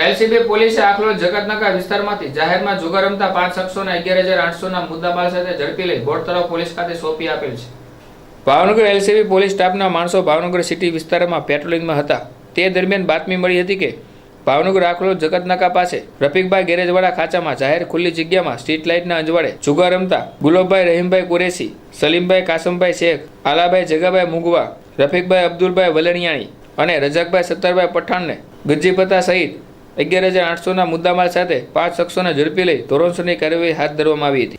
LCB પોલીસે આખલો જગતનગર વિસ્તારમાંથી જાહેરમાં જુગાર રમતા પાંચ શખ્સોને અગિયાર હજાર આઠસોના મુદ્દામાલ સાથે ઝડપી લઈ બોર્ડ તરફ પોલીસ ખાતે સોંપી આપેલ છે. ભાવનગર એલસીબી પોલીસ સ્ટાફના માણસો ભાવનગર સિટી વિસ્તારમાં પેટ્રોલિંગમાં હતા. તે દરમિયાન બાતમી મળી હતી કે, ભાવનગર આખલો જગતનાકા પાસે રફીકભાઈ ગેરેજવાળા ખાંચામાં જાહેર ખુલ્લી જગ્યામાં સ્ટ્રીટ લાઇટના અંજવાળે જુગાર રમતા ગુલાબભાઈ રહીમભાઈ કુરેશી, સલીમભાઈ કાસમભાઈ શેખ, આલાભાઈ જગાભાઈ મુગવા, રફીકભાઈ અબ્દુલભાઈ વલણિયાણી અને રજાકભાઈ સત્તરભાઈ પઠાણને ગજ્જીપતા સહિત અગિયાર હજાર આઠસોના મુદ્દામાલ સાથે પાંચ શખ્સોને ઝડપી લઈ ધોરણસરની કાર્યવાહી હાથ ધરવામાં આવી હતી.